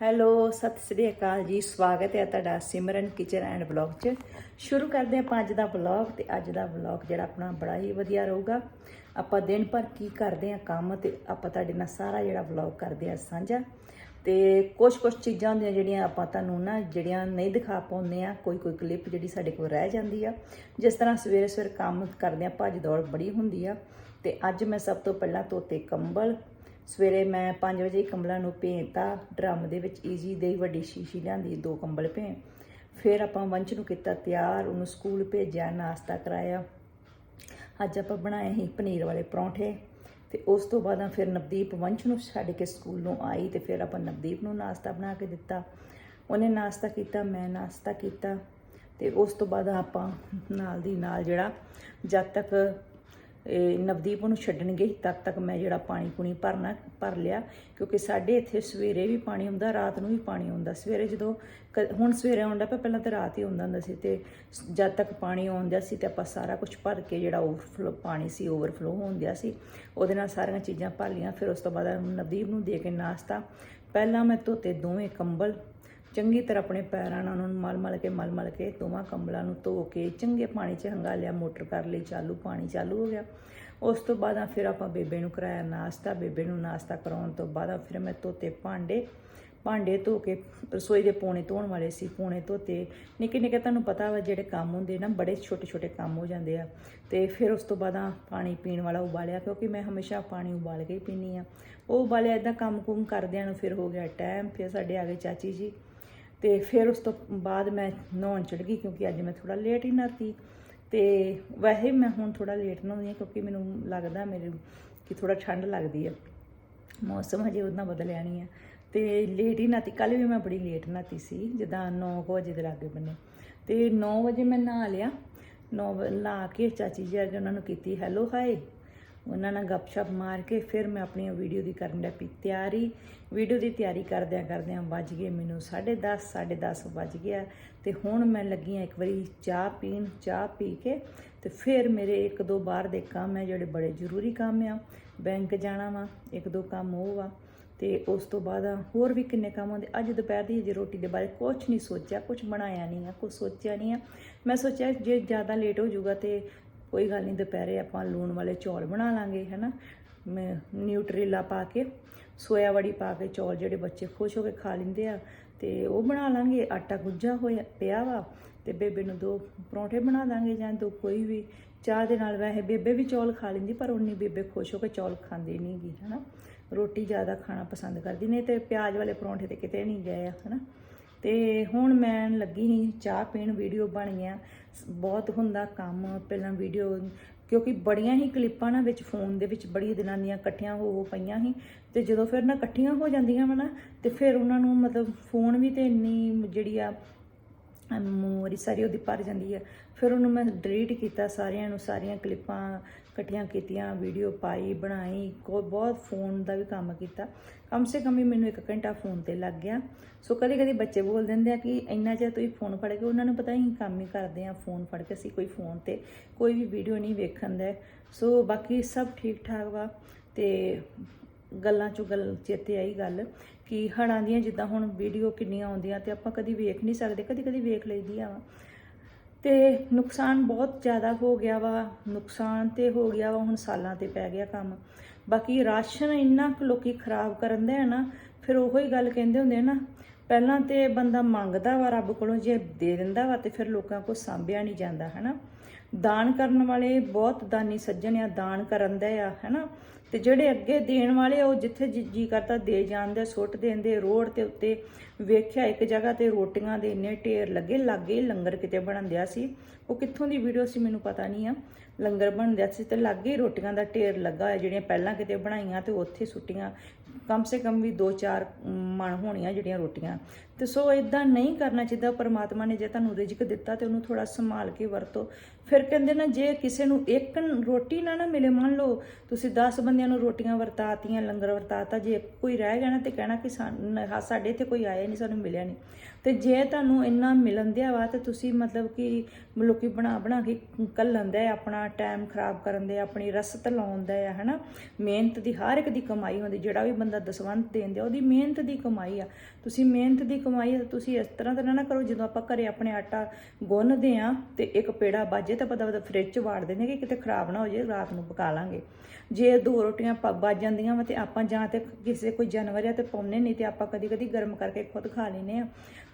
Hello, Sat Sri ਅਕਾਲ ਜੀ, ਸਵਾਗਤ ਹੈ ਤੁਹਾਡਾ ਸਿਮਰਨ ਕਿਚਨ ਐਂਡ ਵਲੌਗ 'ਚ। ਸ਼ੁਰੂ ਕਰਦੇ ਆਪਾਂ ਅੱਜ ਦਾ ਵਲੌਗ ਤੇ ਅੱਜ ਦਾ ਵਲੌਗ ਜਿਹੜਾ ਆਪਣਾ ਬੜਾ ਹੀ ਵਧੀਆ ਰਹੂਗਾ। ਆਪਾਂ ਦਿਨ ਭਰ ਕੀ ਕਰਦੇ ਆ ਕੰਮ ਤੇ ਆਪਾਂ ਤੁਹਾਡੇ ਨਾਲ ਸਾਰਾ ਜਿਹੜਾ ਵਲੌਗ ਕਰਦੇ ਆ ਸਾਂਝਾ। ਤੇ ਕੁਝ ਕੁਝ ਚੀਜ਼ਾਂ ਹੁੰਦੀਆਂ ਜਿਹੜੀਆਂ ਆਪਾਂ ਤੁਹਾਨੂੰ ਨਾ ਜਿਹੜੀਆਂ ਨਹੀਂ ਦਿਖਾ ਪਾਉਂਦੇ ਆ ਕੋਈ ਕੋਈ ਕਲਿੱਪ ਜਿਹੜੀ ਸਾਡੇ ਕੋਲ ਰਹਿ ਜਾਂਦੀ ਆ। ਜਿਸ ਤਰ੍ਹਾਂ ਸਵੇਰੇ ਸਵੇਰੇ ਕੰਮ ਕਰਦੇ ਆ ਭੱਜ ਦੌੜ ਬੜੀ ਹੁੰਦੀ ਆ। ਤੇ ਅੱਜ ਮੈਂ ਸਭ ਤੋਂ ਪਹਿਲਾਂ ਧੋਤੇ ਕੰਬਲ ਸਵੇਰੇ ਮੈਂ 5 ਵਜੇ ਕੰਬਲਾਂ ਨੂੰ ਭੇਂਤਾ ਡਰਮ ਦੇ ਵਿੱਚ ਈਜ਼ੀ ਦੇ ਵੱਡੀ ਸ਼ੀਸ਼ੀ ਲਿਆਂਦੀ, ਦੋ ਕੰਬਲ ਭੇਂ। ਫਿਰ ਆਪਾਂ ਵੰਸ਼ ਨੂੰ ਕੀਤਾ ਤਿਆਰ, ਉਹਨੂੰ ਸਕੂਲ ਭੇਜਿਆ, ਨਾਸ਼ਤਾ ਕਰਾਇਆ। ਅੱਜ ਆਪਾਂ ਬਣਾਏ ਸੀ ਪਨੀਰ ਵਾਲੇ ਪਰੌਂਠੇ ਤੇ ਉਸ ਤੋਂ ਬਾਅਦ ਫਿਰ ਨਵਦੀਪ ਵੰਸ਼ ਨੂੰ ਛੱਡ ਕੇ ਸਕੂਲ ਨੂੰ ਆਈ ਤੇ ਫਿਰ ਆਪਾਂ ਨਵਦੀਪ ਨੂੰ ਨਾਸ਼ਤਾ ਬਣਾ ਕੇ ਦਿੱਤਾ। ਉਹਨੇ ਨਾਸ਼ਤਾ ਕੀਤਾ, ਮੈਂ ਨਾਸ਼ਤਾ ਕੀਤਾ ਤੇ ਉਸ ਤੋਂ ਬਾਅਦ ਆਪਾਂ ਨਾਲ ਦੀ ਨਾਲ ਜਿਹੜਾ ਜਦ ਤੱਕ ਨਵਦੀਪ ਨੂੰ ਛੱਡਣ ਗਈ ਤਦ ਤੱਕ ਮੈਂ ਜਿਹੜਾ ਪਾਣੀ ਪੁਣੀ ਭਰਨਾ, ਭਰ ਲਿਆ। ਕਿਉਂਕਿ ਸਾਡੇ ਇੱਥੇ ਸਵੇਰੇ ਵੀ ਪਾਣੀ ਹੁੰਦਾ, ਰਾਤ ਨੂੰ ਵੀ ਪਾਣੀ ਆਉਂਦਾ ਸਵੇਰੇ ਜਦੋਂ ਕ- ਹੁਣ ਸਵੇਰੇ ਆਉਂਦਾ ਪਿਆ, ਪਹਿਲਾਂ ਤਾਂ ਰਾਤ ਹੀ ਹੁੰਦਾ ਹੁੰਦਾ ਸੀ ਤੇ ਜਦ ਤੱਕ ਪਾਣੀ ਆਉਂਦਾ ਸੀ ਤੇ ਆਪਾਂ ਸਾਰਾ ਕੁਝ ਭਰ ਕੇ ਜਿਹੜਾ ਓਵਰਫਲੋ ਪਾਣੀ ਸੀ ਓਵਰਫਲੋ ਹੁੰਦਿਆ ਸੀ, ਉਹਦੇ ਨਾਲ ਸਾਰੀਆਂ ਚੀਜ਼ਾਂ ਭਰ ਲਈਆਂ। ਫਿਰ ਉਸ ਤੋਂ ਬਾਅਦ ਨਵਦੀਪ ਨੂੰ ਦੇ ਕੇ ਨਾਸ਼ਤਾ। ਪਹਿਲਾਂ ਮੈਂ ਧੋਤੇ ਦੋਵੇਂ ਕੰਬਲ ਚੰਗੀ ਤਰ੍ਹਾਂ ਆਪਣੇ ਪੈਰਾਂ ਨਾਲ ਉਹਨਾਂ ਨੂੰ ਮਲ ਮਲ ਕੇ, ਮਲ ਮਲ ਕੇ ਦੋਵਾਂ ਕੰਬਲਾਂ ਨੂੰ ਧੋ ਕੇ ਚੰਗੇ ਪਾਣੀ 'ਚ ਹੰਗਾ ਲਿਆ, ਮੋਟਰ ਕਰ ਲਈ, ਚਾਲੂ, ਪਾਣੀ ਚਾਲੂ ਹੋ ਗਿਆ। ਉਸ ਤੋਂ ਬਾਅਦ ਆ ਫਿਰ ਆਪਾਂ ਬੇਬੇ ਨੂੰ ਕਰਾਇਆ ਨਾਸ਼ਤਾ। ਬੇਬੇ ਨੂੰ ਨਾਸ਼ਤਾ ਕਰਾਉਣ ਤੋਂ ਬਾਅਦ ਫਿਰ ਮੈਂ ਧੋਤੇ ਭਾਂਡੇ। ਭਾਂਡੇ ਧੋ ਕੇ ਰਸੋਈ ਦੇ ਪੋਣੇ ਧੋਣ ਵਾਲੇ ਸੀ। ਪੋਣੇ ਧੋਤੇ। ਨਿੱਕੇ ਨਿੱਕੇ ਤੁਹਾਨੂੰ ਪਤਾ ਵਾ ਜਿਹੜੇ ਕੰਮ ਹੁੰਦੇ ਨਾ, ਬੜੇ ਛੋਟੇ ਛੋਟੇ ਕੰਮ ਹੋ ਜਾਂਦੇ ਆ। ਤੇ ਫਿਰ ਉਸ ਤੋਂ ਬਾਅਦ ਆ ਪਾਣੀ ਪੀਣ ਵਾਲਾ ਉਬਾਲਿਆ, ਕਿਉਂਕਿ ਮੈਂ ਹਮੇਸ਼ਾ ਪਾਣੀ ਉਬਾਲ ਕੇ ਹੀ ਪੀਨੀ ਆ ਉਹ ਉਬਾਲਿਆ ਇਦਾਂ ਕੰਮ ਕੁਮ ਕਰਦਿਆਂ ਨੂੰ ਫਿਰ ਹੋ ਗਿਆ ਟਾਈਮ। ਫਿਰ ਸਾਡੇ ਆ ਗਏ ਚਾਚੀ ਜੀ। ਤੇ ਫਿਰ ਉਸ ਤੋਂ ਬਾਅਦ ਮੈਂ ਨਹਾਉਣ ਚੜ ਗਈ ਕਿਉਂਕਿ ਅੱਜ ਮੈਂ ਥੋੜਾ ਲੇਟ ਹੀ ਨਹਾਤੀ। ਤੇ ਵੈਸੇ ਮੈਂ ਹੁਣ ਥੋੜਾ ਲੇਟ ਨਹਾਉਂਦੀ ਹਾਂ ਕਿਉਂਕਿ ਮੈਨੂੰ ਲੱਗਦਾ ਮੇਰੇ ਕਿ ਥੋੜਾ ਠੰਡ ਲੱਗਦੀ ਹੈ ਮੌਸਮ ਹਜੇ ਉਹਨਾਂ ਬਦਲਿਆ ਨਹੀਂ ਹੈ ਤੇ ਲੇਟ ਹੀ ਨਹਾਤੀ। ਕੱਲ ਵੀ ਮੈਂ ਬੜੀ ਲੇਟ ਨਹਾਤੀ ਸੀ, ਜਿੱਦਾਂ 9 ਵਜੇ ਦੇ ਲਾਗੇ ਬੰਨੇ। ਤੇ 9 ਵਜੇ ਮੈਂ ਨਹਾ ਲਿਆ। 9 ਲਾ ਕੇ ਚਾਚੀ ਜੀ ਅੱਜ ਉਹਨਾਂ ਨੂੰ ਕੀਤੀ ਹੈਲੋ ਹਾਈ ਉਹਨਾਂ ਨਾਲ ਗੱਪਸ਼ਪ ਮਾਰ ਕੇ ਫਿਰ ਮੈਂ ਆਪਣੀ ਵੀਡੀਓ ਦੀ ਕਰਨ ਲੱਗ ਪਈ ਤਿਆਰੀ। ਵੀਡੀਓ ਦੀ ਤਿਆਰੀ ਕਰਦਿਆਂ ਕਰਦਿਆਂ ਵੱਜ ਗਏ ਮੈਨੂੰ 10:30 10:30 ਵੱਜ ਗਿਆ ਤੇ ਹੁਣ ਮੈਂ ਲੱਗੀ ਆ ਇੱਕ ਵਾਰੀ ਚਾਹ ਪੀਣ, ਚਾਹ ਪੀ ਕੇ ਤੇ ਫਿਰ ਮੇਰੇ ਇੱਕ ਦੋ ਬਾਹਰ ਦੇ ਕੰਮ ਹੈ ਜਿਹੜੇ ਬੜੇ ਜ਼ਰੂਰੀ ਕੰਮ ਆ। ਬੈਂਕ ਜਾਣਾ ਵਾ, ਇੱਕ ਦੋ ਕੰਮ ਉਹ ਵਾ ਤੇ ਉਸ ਤੋਂ ਬਾਅਦ ਹੋਰ ਵੀ ਕਿੰਨੇ ਕੰਮ ਹੁੰਦੇ। ਅੱਜ ਦੁਪਹਿਰ ਦੀ ਜੇ ਰੋਟੀ ਦੇ ਬਾਰੇ ਕੁਝ ਨਹੀਂ ਸੋਚਿਆ ਕੁਝ ਬਣਾਇਆ ਨਹੀਂ ਆ ਕੁਝ ਸੋਚਿਆ ਨਹੀਂ ਆ। ਮੈਂ ਸੋਚਿਆ ਜੇ ਜ਼ਿਆਦਾ ਲੇਟ ਹੋ ਜਾਊਗਾ ਤੇ ਕੋਈ ਗੱਲ ਨਹੀਂ, ਦੁਪਹਿਰੇ ਆਪਾਂ ਲੂਣ ਵਾਲੇ ਚੌਲ ਬਣਾ ਲਾਂਗੇ, ਹੈਨਾ? ਮੈਂ ਨਿਊਟਰੀਲਾ ਪਾ ਕੇ, ਸੋਇਆ ਵੜੀ ਪਾ ਕੇ ਚੌਲ ਜਿਹੜੇ ਬੱਚੇ ਖੁਸ਼ ਹੋ ਕੇ ਖਾ ਲੈਂਦੇ ਆ, ਤੇ ਉਹ ਬਣਾ ਲਾਂਗੇ। ਆਟਾ ਗੁੱਜਾ ਹੋਇਆ, ਪਿਆ ਵਾ, ਤੇ ਬੇਬੇ ਨੂੰ ਦੋ ਪਰੌਂਠੇ ਬਣਾ ਦਾਂਗੇ ਜਾਂ ਦੋ ਕੋਈ ਵੀ। ਚਾਹ ਦੇ ਨਾਲ ਵੈਸੇ ਬੇਬੇ ਵੀ ਚੌਲ ਖਾ ਲੈਂਦੀ, ਪਰ ਉਨੀ ਬੇਬੇ ਖੁਸ਼ ਹੋ ਕੇ ਚੌਲ ਖਾਂਦੀ ਨਹੀਂ ਗੀ, ਹੈਨਾ? ਰੋਟੀ ਜ਼ਿਆਦਾ ਖਾਣਾ ਪਸੰਦ ਕਰਦੀ, ਨਹੀਂ ਤੇ ਪਿਆਜ਼ ਵਾਲੇ ਪਰੌਂਠੇ ਤੇ ਕਿਤੇ ਨਹੀਂ ਗਏ ਆ, ਹੈਨਾ? ਤੇ ਹੁਣ ਮੈਂ ਲੱਗੀ ਸੀ ਚਾਹ ਪੀਣ ਵੀਡੀਓ ਬਣ ਗਿਆ ਬਹੁਤ ਹੁੰਦਾ ਕੰਮ, ਪਹਿਲਾਂ ਵੀਡੀਓ ਕਿਉਂਕਿ ਬੜੀਆਂ ਹੀ ਕਲਿੱਪਾਂ ਨਾ ਵਿੱਚ ਫੋਨ ਦੇ ਵਿੱਚ ਬੜੀ ਦਿਨਾਂ ਦੀਆਂ ਇਕੱਠੀਆਂ ਹੋ ਹੋ ਪਈਆਂ ਸੀ। ਤੇ ਜਦੋਂ ਫਿਰ ਨਾ ਇਕੱਠੀਆਂ ਹੋ ਜਾਂਦੀਆਂ ਵਾ ਨਾ, ਤੇ ਫਿਰ ਉਹਨਾਂ ਨੂੰ ਮਤਲਬ ਫੋਨ ਵੀ ਤੇ ਇੰਨੀ ਜਿਹੜੀ ਆ ਮੈਮੋਰੀ ਸਾਰੀ ਉਹਦੀ ਭਰ ਜਾਂਦੀ ਹੈ। ਫਿਰ ਉਹਨੂੰ ਮੈਂ ਡਿਲੀਟ ਕੀਤਾ ਸਾਰਿਆਂ ਨੂੰ, ਸਾਰੀਆਂ ਕਲਿੱਪਾਂ ਇਕੱਠੀਆਂ ਕੀਤੀਆਂ ਵੀਡੀਓ ਪਾਈ, ਬਣਾਈ, ਕੋ, ਬਹੁਤ ਫੋਨ ਦਾ ਵੀ ਕੰਮ ਕੀਤਾ। ਕਮ ਸੇ ਕਮ ਵੀ ਮੈਨੂੰ ਇੱਕ ਘੰਟਾ ਫੋਨ ਤੇ ਲੱਗ ਗਿਆ। ਸੋ ਕਦੇ ਕਦੇ ਬੱਚੇ ਬੋਲ ਦਿੰਦੇ ਆ ਕਿ ਇੰਨਾ ਜਿਹਾ ਤੁਸੀਂ ਫੋਨ ਫੜ ਕੇ, ਉਹਨਾਂ ਨੂੰ ਪਤਾ ਹੀ ਕੰਮ ਹੀ ਕਰਦੇ ਆ ਫੋਨ ਫੜ ਕੇ, ਅਸੀਂ ਕੋਈ ਫੋਨ ਤੇ ਕੋਈ ਵੀ ਵੀਡੀਓ ਨਹੀਂ ਵੇਖਣ ਦਾ। ਸੋ ਬਾਕੀ ਸਭ ਠੀਕ ਠਾਕ ਵਾ ਤੇ ਗੱਲਾਂ ਚੋਂ ਗੱਲ ਚੇਤੇ ਆਈ ਗੱਲ ਕਿ ਹੜਾਂ ਦੀਆਂ ਜਿੱਦਾਂ ਹੁਣ ਵੀਡੀਓ ਕਿੰਨੀਆਂ ਆਉਂਦੀਆਂ ਤੇ ਆਪਾਂ ਕਦੀ ਵੇਖ ਨਹੀਂ ਸਕਦੇ, ਕਦੀ ਕਦੀ ਵੇਖ ਲਈਦੀਆਂ ਵਾ। ਤੇ ਨੁਕਸਾਨ ਬਹੁਤ ਜ਼ਿਆਦਾ ਹੋ ਗਿਆ ਵਾ, ਨੁਕਸਾਨ ਤੇ ਹੋ ਗਿਆ ਵਾ, ਹੁਣ ਸਾਲਾਂ ਤੇ ਪੈ ਗਿਆ ਕੰਮ। ਬਾਕੀ ਰਾਸ਼ਨ ਇੰਨਾ ਕੁ ਲੋਕੀ ਖਰਾਬ ਕਰਨ ਦੇ ਆ ਨਾ, ਫਿਰ ਉਹੋ ਹੀ ਗੱਲ ਕਹਿੰਦੇ ਹੁੰਦੇ ਨਾ, ਪਹਿਲਾਂ ਤੇ ਬੰਦਾ ਮੰਗਦਾ ਵਾ ਰੱਬ ਕੋਲੋਂ ਜੇ ਦੇ ਦਿੰਦਾ ਵਾ ਤੇ ਫਿਰ ਲੋਕਾਂ ਕੋਲ ਸਾਂਭਿਆ ਨਹੀਂ ਜਾਂਦਾ, ਹਨਾ। ਦਾਨ ਕਰਨ ਵਾਲੇ ਬਹੁਤ ਦਾਨੀ ਸੱਜਣ ਆ, ਦਾਨ ਕਰਨ ਦੇ ਆ, ਹਨਾ। ਤੇ ਜਿਹੜੇ ਅੱਗੇ ਦੇਣ ਵਾਲੇ ਆ, ਉਹ ਜਿੱਥੇ ਜੀ ਜੀ ਕਰਦਾ ਦੇ ਜਾਂਦੇ ਸੁੱਟ ਦਿੰਦੇ ਰੋਡ ਤੇ ਉੱਤੇ ਵੇਖਿਆ ਇੱਕ ਜਗ੍ਹਾ ਤੇ ਰੋਟੀਆਂ ਦੇ ਇੰਨੇ ਢੇਰ ਲੱਗੇ ਲਾਗੇ ਹੀ ਲੰਗਰ ਕਿਤੇ ਬਣਦਿਆ ਸੀ। ਉਹ ਕਿੱਥੋਂ ਦੀ ਵੀਡੀਓ ਸੀ ਮੈਨੂੰ ਪਤਾ ਨਹੀਂ ਆ। ਲੰਗਰ ਬਣਦਿਆ ਸੀ ਤੇ ਲਾਗੇ ਹੀ ਰੋਟੀਆਂ ਦਾ ਢੇਰ ਲੱਗਾ ਹੋਇਆ ਜਿਹੜੀਆਂ ਪਹਿਲਾਂ ਕਿਤੇ ਬਣਾਈਆਂ ਤੇ ਉੱਥੇ ਸੁੱਟੀਆਂ। ਕਮ ਸੇ ਕਮ ਵੀ 2-4 ਮਣ ਹੋਣੀਆਂ ਜਿਹੜੀਆਂ ਰੋਟੀਆਂ। ਤੇ ਸੋ ਇਦਾਂ ਨਹੀਂ ਕਰਨਾ ਚਾਹੀਦਾ, ਪਰਮਾਤਮਾ ਨੇ ਜੇ ਤੁਹਾਨੂੰ ਰਿਜ਼ਕ ਦਿੱਤਾ ਤੇ ਉਹਨੂੰ ਥੋੜਾ ਸੰਭਾਲ ਕੇ ਵਰਤੋ। ਫਿਰ ਕਹਿੰਦੇ ਨਾ, ਜੇ ਕਿਸੇ ਨੂੰ ਇੱਕ ਰੋਟੀ ਨਾ ਨਾ ਮਿਲੇ, ਮੰਨ ਲਓ ਤੁਸੀਂ 10 ਬੰਦਿਆਂ ਨੂੰ ਰੋਟੀਆਂ ਵਰਤਾਤੀਆਂ, ਲੰਗਰ ਵਰਤਾਤਾ, ਜੇ ਇੱਕ ਕੋਈ ਰਹਿ ਗਿਆ ਨਾ ਤੇ ਕਹਿਣਾ ਕਿ ਸਾਨੂੰ- ਸਾਡੇ ਇੱਥੇ ਕੋਈ ਆਇਆ ਨਹੀਂ, ਸਾਨੂੰ ਮਿਲਿਆ ਨਹੀਂ। ਤੇ ਜੇ ਤੁਹਾਨੂੰ ਇੰਨਾ ਮਿਲਣ ਦਿਆ ਵਾ ਤੇ ਤੁਸੀਂ ਮਤਲਬ ਕਿ ਲੋਕੀ ਬਣਾ ਬਣਾ ਕੇ ਕੱਲਣ ਦਾ ਆਪਣਾ ਟਾਈਮ ਖਰਾਬ ਕਰਨ ਦੇ ਆਪਣੀ ਰਸਤ ਲਾਉਣ ਦੇ ਹੈ ਹਨਾ? ਮਿਹਨਤ ਦੀ ਹਰ ਇੱਕ ਦੀ ਕਮਾਈ ਹੁੰਦੀ, ਜਿਹੜਾ ਵੀ ਬੰਦਾ ਬੰਦਾ ਦਸਵੰਧ ਦੇਂਦੇ ਉਹਦੀ ਮਿਹਨਤ ਦੀ ਕਮਾਈ ਆ। ਤੁਸੀਂ ਮਿਹਨਤ ਦੀ ਕਮਾਈ ਆ, ਤੁਸੀਂ ਇਸ ਤਰ੍ਹਾਂ ਤਾਂ ਨਾ ਕਰੋ, ਜਦੋਂ ਆਪਾਂ ਘਰੇ ਆਪਣੇ ਆਟਾ ਗੁੰਨਦੇ ਆ ਤੇ ਇੱਕ ਪੇੜਾ ਬਾਜੇ ਤਾਂ ਪਤਾ ਪਤਾ ਫ੍ਰਿਜ 'ਚ ਵਾੜ ਦਿੰਦੇ ਕਿ ਕਿਤੇ ਖਰਾਬ ਨਾ ਹੋ ਜਾਏ ਰਾਤ ਨੂੰ ਪਕਾ ਲਾਂਗੇ। ਜੇ ਦੋ ਰੋਟੀਆਂ ਪ- ਬਚ ਜਾਂਦੀਆਂ ਵਾ ਤੇ ਆਪਾਂ ਜਾਂ ਤੇ ਕਿਸੇ ਕੋਈ ਜਾਨਵਰ ਆ ਤੇ ਪਾਉਨੇ ਨਹੀਂ ਤੇ ਆਪਾਂ ਕਦੀ ਕਦੀ ਗਰਮ ਕਰਕੇ ਖੁਦ ਖਾ ਲੈਨੇ ਆ।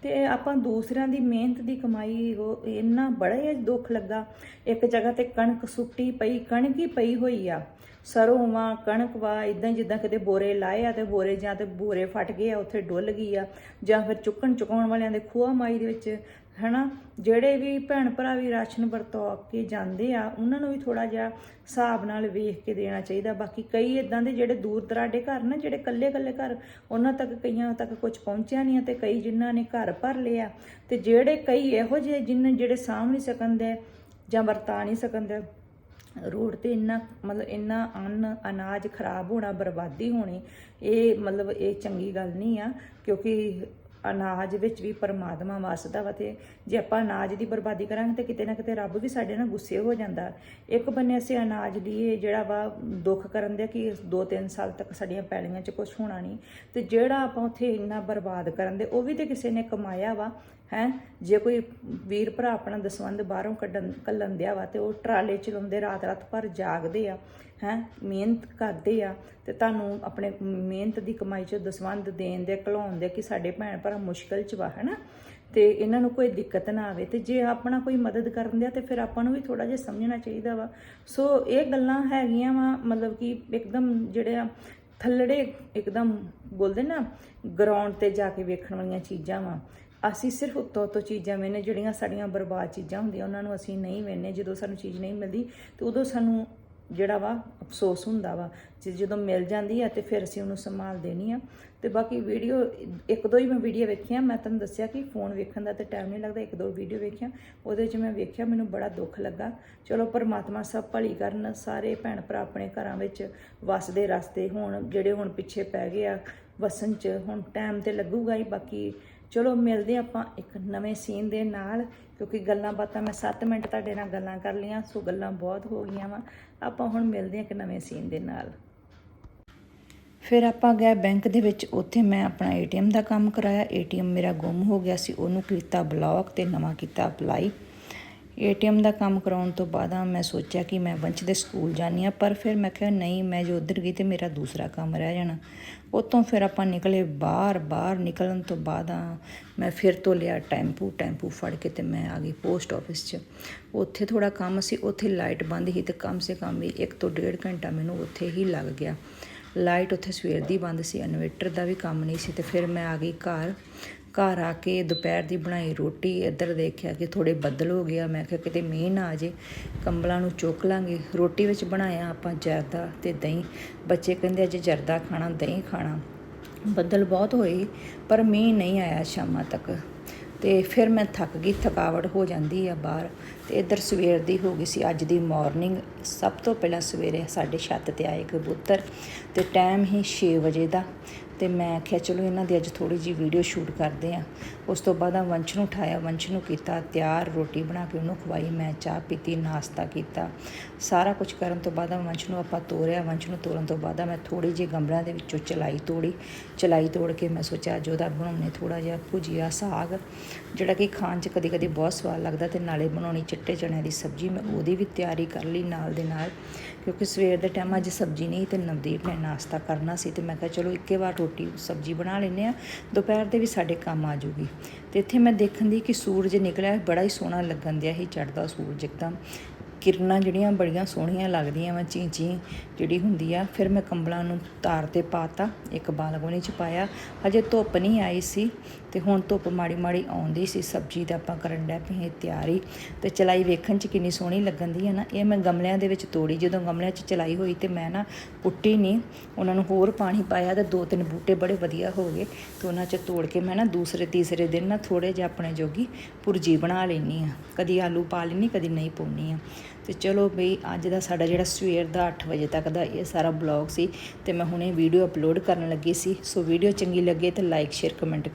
ਤੇ ਆਪਾਂ ਦੂਸਰਿਆਂ ਦੀ ਮਿਹਨਤ ਦੀ ਕਮਾਈ ਉਹ ਇੰਨਾ ਬੜਾ ਹੀ ਦੁੱਖ ਲੱਗਾ। ਇੱਕ ਜਗ੍ਹਾ ਤੇ ਕਣਕ ਸੁੱਟੀ ਪਈ, ਕਣਕ ਹੀ ਪਈ ਹੋਈ ਆ। ਸਰੋਂ ਵਾ, ਕਣਕ ਵਾ ਇਦਾਂ ਜਿੱਦਾਂ ਕਿਤੇ ਬੋਰੇ ਲਾਏ ਆ ਤੇ ਬੋਰੇ ਜਾਂ ਤੇ ਬੋਰੇ ਫਟ ਗਏ ਆ, ਉੱਥੇ ਡੁੱਲ ਗਈ ਆ, ਜਾਂ ਫਿਰ ਚੁੱਕਣ ਚੁਕਾਉਣ ਵਾਲਿਆਂ ਦੇ ਖੂਆ ਮਾਈ ਦੇ ਵਿੱਚ, ਹਨਾ? ਜਿਹੜੇ ਵੀ ਭੈਣ ਭਰਾ ਵੀ ਰਾਸ਼ਨ ਵਰਤੋਂ ਕੇ ਜਾਂਦੇ ਆ, ਉਹਨਾਂ ਨੂੰ ਵੀ ਥੋੜਾ ਜਿਹਾ ਹਿਸਾਬ ਨਾਲ ਵੇਖ ਕੇ ਦੇਣਾ ਚਾਹੀਦਾ। ਬਾਕੀ ਕਈ ਇਦਾਂ ਦੇ ਜਿਹੜੇ ਦੂਰ ਦਰਾਡੇ ਘਰ ਨਾ, ਜਿਹੜੇ ਕੱਲੇ ਕੱਲੇ ਘਰ, ਉਹਨਾਂ ਤੱਕ ਕਈਆਂ ਤੱਕ ਕੁਝ ਪਹੁੰਚਿਆ ਨਹੀਂ ਆ ਤੇ ਕਈ ਜਿਨ੍ਹਾਂ ਨੇ ਘਰ ਭਰ ਲਿਆ, ਤੇ ਜਿਹੜੇ ਕਈ ਇਹੋ ਜਿਹੇ ਜਿਨ੍ਹਾਂ ਜਿਹੜੇ ਸਾਂਭ ਨਹੀਂ ਸਕਣਦੇ ਜਾਂ ਵਰਤਾ ਨਹੀਂ ਸਕਣਦੇ ਰੋਡ ਤੇ ਇੰਨਾ ਮਤਲਬ ਇੰਨਾ ਅੰਨ ਅਨਾਜ ਖਰਾਬ ਹੋਣਾ, ਬਰਬਾਦੀ ਹੋਣੀ, ਇਹ ਮਤਲਬ ਇਹ ਚੰਗੀ ਗੱਲ ਨਹੀਂ ਆ, ਕਿਉਂਕਿ ਅਨਾਜ ਵਿੱਚ ਵੀ ਪਰਮਾਤਮਾ ਵਸਦਾ ਵਾ ਤੇ ਜੇ ਆਪਾਂ ਅਨਾਜ ਦੀ ਬਰਬਾਦੀ ਕਰਾਂਗੇ ਤੇ ਕਿਤੇ ਨਾ ਕਿਤੇ ਰੱਬ ਵੀ ਸਾਡੇ ਨਾਲ ਗੁੱਸੇ ਹੋ ਜਾਂਦਾ। ਇੱਕ ਬੰਨੇ ਅਸੀਂ ਅਨਾਜ ਲਈ ਜਿਹੜਾ ਵਾ ਦੁੱਖ ਕਰਨ ਦੇ ਕਿ 2-3 ਸਾਲ ਤੱਕ ਸਾਡੀਆਂ ਪੈਲੀਆਂ 'ਚ ਕੁਝ ਹੋਣਾ ਨਹੀਂ, ਤੇ ਜਿਹੜਾ ਆਪਾਂ ਉੱਥੇ ਇੰਨਾ ਬਰਬਾਦ ਕਰਨ ਦੇ, ਉਹ ਵੀ ਤੇ ਕਿਸੇ ਨੇ ਕਮਾਇਆ ਵਾ ਹੈ? ਜੇ ਕੋਈ ਵੀਰ ਭਰਾ ਆਪਣਾ ਦਸਵੰਧ ਬਾਹਰੋਂ ਕੱਢਣ, ਕੱਲਣ ਦਿਆ ਵਾ ਤੇ ਉਹ ਟਰਾਲੇ ਚਲਾਉਂਦੇ ਰਾਤ ਰਾਤ ਭਰ ਜਾਗਦੇ ਆ, ਹੈ? ਮਿਹਨਤ ਕਰਦੇ ਆ ਤੇ ਤੁਹਾਨੂੰ ਆਪਣੇ ਮਿਹਨਤ ਦੀ ਕਮਾਈ 'ਚ ਦਸਵੰਧ ਦੇਣ ਦੇ, ਘਲਾਉਣ ਦੇ ਕਿ ਸਾਡੇ ਭੈਣ ਭਰਾ ਮੁਸ਼ਕਲ ਚ ਵਾ, ਹਨਾ? ਤੇ ਇਹਨਾਂ ਨੂੰ ਕੋਈ ਦਿੱਕਤ ਨਾ ਆਵੇ ਤੇ ਜੇ ਆਪਣਾ ਕੋਈ ਮਦਦ ਕਰਨ ਦਿਆ ਤੇ ਫਿਰ ਆਪਾਂ ਨੂੰ ਵੀ ਥੋੜਾ ਜਿਹਾ ਸਮਝਣਾ ਚਾਹੀਦਾ ਵਾ। ਸੋ ਇਹ ਗੱਲਾਂ ਹੈਗੀਆਂ ਵਾ, ਮਤਲਬ ਕਿ ਇੱਕਦਮ ਜਿਹੜੇ ਆ ਥੱਲੜੇ, ਇੱਕਦਮ ਬੋਲਦੇ ਨਾ ਗਰਾਊਂਡ ਤੇ ਜਾ ਕੇ ਵੇਖਣ ਵਾਲੀਆਂ ਚੀਜ਼ਾਂ ਵਾ। ਅਸੀਂ ਸਿਰਫ ਉੱਤੋਂ ਉੱਤੋਂ ਚੀਜ਼ਾਂ ਵੇਨੇ ਜਿਹੜੀਆਂ ਸਾਡੀਆਂ ਬਰਬਾਦ ਚੀਜ਼ਾਂ ਹੁੰਦੀਆਂ, ਉਹਨਾਂ ਨੂੰ ਅਸੀਂ ਨਹੀਂ ਵੇਨੇ ਜਦੋਂ ਸਾਨੂੰ ਚੀਜ਼ ਨਹੀਂ ਮਿਲਦੀ, ਤੇ ਉਦੋਂ ਸਾਨੂੰ ਜਿਹੜਾ ਵਾ ਅਫਸੋਸ ਹੁੰਦਾ ਵਾ, ਜੇ ਜਦੋਂ ਮਿਲ ਜਾਂਦੀ ਆ ਤੇ ਫਿਰ ਅਸੀਂ ਉਹਨੂੰ ਸੰਭਾਲ ਦੇਣੀ ਆ। ਤੇ ਬਾਕੀ ਵੀਡੀਓ, ਇੱਕ ਦੋ ਹੀ ਮੈਂ ਵੀਡੀਓ ਵੇਖੀਆਂ, ਮੈਂ ਤੁਹਾਨੂੰ ਦੱਸਿਆ ਕਿ ਫੋਨ ਵੇਖਣ ਦਾ ਤੇ ਟਾਈਮ ਨਹੀਂ ਲੱਗਦਾ, ਇੱਕ ਦੋ ਵੀਡੀਓ ਵੇਖੀਆਂ, ਉਹਦੇ 'ਚ ਮੈਂ ਵੇਖਿਆ, ਮੈਨੂੰ ਬੜਾ ਦੁੱਖ ਲੱਗਾ। ਚਲੋ ਪਰਮਾਤਮਾ ਸਭ ਭਲੀ ਕਰਨ, ਸਾਰੇ ਭੈਣ ਭਰਾ ਆਪਣੇ ਘਰਾਂ ਵਿੱਚ ਵਸਦੇ ਰਸਤੇ ਹੁਣ, ਜਿਹੜੇ ਹੁਣ ਪਿੱਛੇ ਪੈ ਗਏ ਆ, ਵਸਣ 'ਚ ਹੁਣ ਟਾਈਮ ਤੇ ਲੱਗੂਗਾ ਹੀ, ਬਾਕੀ ਚਲੋ ਮਿਲਦੇ ਆਪਾਂ ਇੱਕ ਨਵੇਂ ਸੀਨ ਦੇ ਨਾਲ, ਕਿਉਂਕਿ ਗੱਲਾਂ ਬਾਤਾਂ ਮੈਂ 7 ਮਿੰਟ ਤੁਹਾਡੇ ਨਾਲ ਗੱਲਾਂ ਕਰ ਲਈਆਂ, ਸੋ ਗੱਲਾਂ ਬਹੁਤ ਹੋ ਗਈਆਂ ਵਾ। ਆਪਾਂ ਹੁਣ ਮਿਲਦੇ ਹਾਂ ਇੱਕ ਨਵੇਂ ਸੀਨ ਦੇ ਨਾਲ। ਫਿਰ ਆਪਾਂ ਗਏ ਬੈਂਕ ਦੇ ਵਿੱਚ, ਉੱਥੇ ਮੈਂ ਆਪਣਾ ਏਟੀਐਮ ਦਾ ਕੰਮ ਕਰਾਇਆ। ਏਟੀਐਮ ਮੇਰਾ ਗੁੰਮ ਹੋ ਗਿਆ ਸੀ, ਉਹਨੂੰ ਕੀਤਾ ਬਲੌਕ ਤੇ ਨਵਾਂ ਕੀਤਾ ਅਪਲਾਈ ਏਟੀਐਮ ਦਾ ਕੰਮ ਕਰਾਉਣ ਤੋਂ ਬਾਅਦ ਆ, ਮੈਂ ਸੋਚਿਆ ਕਿ ਮੈਂ ਵੰਸ਼ ਦੇ ਸਕੂਲ ਜਾਣੀ ਆ ਪਰ ਫਿਰ ਮੈਂ ਕਿਹਾ ਨਹੀਂ, ਮੈਂ ਜੋ ਉਧਰ ਗਈ ਤੇ ਮੇਰਾ ਦੂਸਰਾ ਕੰਮ ਰਹਿ ਜਾਣਾ। ਉਤੋਂ ਫਿਰ ਆਪਾਂ ਨਿਕਲੇ ਬਾਹਰ ਬਾਹਰ ਨਿਕਲਣ ਤੋਂ ਬਾਅਦ ਆ, ਮੈਂ ਫਿਰ ਤੋਂ ਲਿਆ ਟੈਂਪੂ ਟੈਂਪੂ ਫੜ ਕੇ ਤੇ ਮੈਂ ਆ ਗਈ ਪੋਸਟ ਆਫਿਸ 'ਚ। ਉੱਥੇ ਥੋੜਾ ਕੰਮ ਸੀ, ਉੱਥੇ ਲਾਈਟ ਬੰਦ ਸੀ ਤੇ ਕਮ ਸੇ ਕਮ ਵੀ 1 ਤੋਂ 1.5 ਘੰਟਾ ਮੈਨੂੰ ਉੱਥੇ ਹੀ ਲੱਗ ਗਿਆ। ਲਾਈਟ ਉੱਥੇ ਸਵੇਰ ਦੀ ਬੰਦ ਸੀ, ਇਨਵੇਟਰ ਦਾ ਵੀ ਕੰਮ ਨਹੀਂ ਸੀ ਤੇ ਫਿਰ ਮੈਂ ਆ ਗਈ ਘਰ। ਘਰ ਆ ਕੇ ਦੁਪਹਿਰ ਦੀ ਬਣਾਈ ਰੋਟੀ, ਇੱਧਰ ਦੇਖਿਆ ਕਿ ਥੋੜੇ ਬੱਦਲ ਹੋ ਗਿਆ ਮੈਂ ਕਿਹਾ ਕਿਤੇ ਮੀਂਹ ਨਾ ਆ ਜੇ, ਕੰਬਲਾਂ ਨੂੰ ਚੁੱਕ ਲਾਂਗੇ। ਰੋਟੀ ਵਿੱਚ ਬਣਾਇਆ ਆਪਾਂ ਜਰਦਾ ਤੇ ਦਹੀਂ। ਬੱਚੇ ਕਹਿੰਦੇ ਅੱਜ ਜਰਦਾ ਖਾਣਾ, ਦਹੀਂ ਖਾਣਾ। ਬੱਦਲ ਬਹੁਤ ਹੋਏ, ਪਰ ਮੀਂਹ ਨਹੀਂ ਆਇਆ ਸ਼ਾਮਾਂ ਤੱਕ। ਤੇ ਫਿਰ ਮੈਂ ਥੱਕ ਗਈ, ਥਕਾਵਟ ਹੋ ਜਾਂਦੀ ਆ ਬਾਹਰ। ਤੇ ਇੱਧਰ ਸਵੇਰ ਦੀ ਹੋ ਗਈ ਸੀ, ਅੱਜ ਦੀ ਮਾਰਨਿੰਗ ਸਭ ਤੋਂ ਪਹਿਲਾਂ ਸਵੇਰੇ ਸਾਡੇ ਛੱਤ ਤੇ ਆਏ ਕਬੂਤਰ ਤੇ ਟਾਈਮ ਹੀ 6 ਵਜੇ ਦਾ। ਤੇ ਮੈਂ ਆਖਿਆ, ਚਲੋ ਇਹਨਾਂ ਦੀ ਅੱਜ ਥੋੜੀ ਜੀ ਵੀਡੀਓ ਸ਼ੂਟ ਕਰਦੇ ਆ। ਉਸ ਤੋਂ ਬਾਅਦ ਆ ਵੰਸ਼ ਨੂੰ ਉਠਾਇਆ, ਵੰਸ਼ ਨੂੰ ਕੀਤਾ ਤਿਆਰ, ਰੋਟੀ ਬਣਾ ਕੇ ਉਹਨੂੰ ਖਵਾਈ, ਮੈਂ ਚਾਹ ਪੀਤੀ, ਨਾਸ਼ਤਾ ਕੀਤਾ। ਸਾਰਾ ਕੁਝ ਕਰਨ ਤੋਂ ਬਾਅਦ ਵੰਸ਼ ਨੂੰ ਆਪਾਂ ਤੋਰਿਆ, ਵੰਸ਼ ਨੂੰ ਤੋਰਨ ਤੋਂ ਬਾਅਦ ਮੈਂ ਥੋੜੀ ਜਿਹੀ ਗਮਲਿਆਂ ਦੇ ਵਿੱਚੋਂ ਚਲਾਈ ਤੋੜੀ। ਚਲਾਈ ਤੋੜ ਕੇ ਮੈਂ ਸੋਚਿਆ, ਅੱਜ ਉਹਦਾ ਬਣਾਉਣੇ ਥੋੜਾ ਜਿਹਾ ਭੁਜੀਆ ਸਾਗ, ਜਿਹੜਾ ਕਿ ਖਾਣ 'ਚ ਕਦੇ ਕਦੇ ਬਹੁਤ ਸਵਾਦ ਲੱਗਦਾ ਤੇ ਨਾਲੇ ਬਣਾਉਣੀ ਚਿੱਟੇ ਚਣਿਆਂ ਦੀ ਸਬਜ਼ੀ, ਮੈਂ ਉਹਦੀ ਵੀ ਤਿਆਰੀ ਕਰ ਲਈ ਨਾਲ ਦੇ ਨਾਲ। ਕਿਉਂਕਿ ਸਵੇਰ ਦੇ ਟਾਈਮ ਅੱਜ ਸਬਜ਼ੀ ਨਹੀਂ ਤੇ ਨਵਦੀਪ ਨੇ ਨਾਸ਼ਤਾ ਕਰਨਾ ਸੀ ਤੇ ਮੈਂ ਕਿਹਾ, ਚਲੋ, ਇੱਕੇ ਵਾਰ ਰੋਟੀ, ਸਬਜ਼ੀ ਬਣਾ ਲੈਨੇ ਆ ਦੁਪਹਿਰ ਦੇ ਵੀ ਸਾਡੇ ਕੰਮ ਆ ਜੂਗੀ। ਤੇ ਇੱਥੇ ਮੈਂ ਦੇਖਣ ਦੀ ਕਿ ਸੂਰਜ ਨਿਕਲਿਆ, ਬੜਾ ਹੀ ਸੋਹਣਾ ਲੱਗਣ ਦਿਆ ਸੀ ਚੜਦਾ ਸੂਰਜ ਇੱਕਦਮ। ਕਿਰਨਾਂ ਜਿਹੜੀਆਂ ਬੜੀਆਂ ਸੋਹਣੀਆਂ ਲੱਗਦੀਆਂ ਵਾ, ਚੀਂ ਚੀਂ ਜਿਹੜੀ ਹੁੰਦੀ ਆ। ਫਿਰ ਮੈਂ ਕੰਬਲਾਂ ਨੂੰ ਤਾਰ ਤੇ ਪਾਤਾ, ਇੱਕ ਬਾਲਕੋਨੀ ਚ ਪਾਇਆ ਹਜੇ ਧੁੱਪ ਨਹੀਂ ਆਈ ਸੀ ਤੇ ਹੁਣ ਧੁੱਪ ਮਾੜੀ ਮਾੜੀ ਆਉਂਦੀ ਸੀ। ਸਬਜ਼ੀ ਦਾ ਆਪਾਂ ਕਰਨ ਡੈ ਪਏ ਤਿਆਰੀ। ਤੇ ਚਲਾਈ ਵੇਖਣ ਚ ਕਿੰਨੀ ਸੋਹਣੀ ਲੱਗਣ ਦੀ ਹੈ ਨਾ। ਇਹ ਮੈਂ ਗਮਲਿਆਂ ਦੇ ਵਿੱਚ ਤੋੜੀ। ਜਦੋਂ ਗਮਲਿਆਂ ਚ ਚਲਾਈ ਹੋਈ ਤੇ ਮੈਂ ਨਾ ਪੁੱਟੀ ਨਹੀਂ ਉਹਨਾਂ ਨੂੰ ਹੋਰ ਪਾਣੀ ਪਾਇਆ ਤੇ ਦੋ ਤਿੰਨ ਬੂਟੇ ਬੜੇ ਵਧੀਆ ਹੋ ਗਏ। ਤੇ ਉਹਨਾਂ ਚ ਤੋੜ ਕੇ ਮੈਂ ਨਾ ਦੂਸਰੇ ਤੀਸਰੇ ਦਿਨ ਨਾ ਥੋੜੇ ਜਿਹਾ ਆਪਣੇ ਜੋਗੀ ਪੁਰਜੀ ਬਣਾ ਲੈਣੀ ਆ ਕਦੀ ਆਲੂ ਪਾ ਲੈਣੀ ਕਦੀ ਨਹੀਂ ਪਾਉਣੀ ਆ ਤੇ ਚਲੋ ਬਈ, ਅੱਜ ਦਾ ਸਾਡਾ ਜਿਹੜਾ ਸਵੇਰ ਦਾ 8 ਵਜੇ ਤੱਕ ਦਾ ਇਹ ਸਾਰਾ ਬਲੌਗ ਸੀ, ਤੇ ਮੈਂ ਹੁਣੇ ਵੀਡੀਓ ਅਪਲੋਡ ਕਰਨ ਲੱਗੀ ਸੀ। ਸੋ ਵੀਡੀਓ ਚੰਗੀ ਲੱਗੇ ਤੇ ਲਾਈਕ ਸ਼ੇਅਰ ਕਮੈਂਟ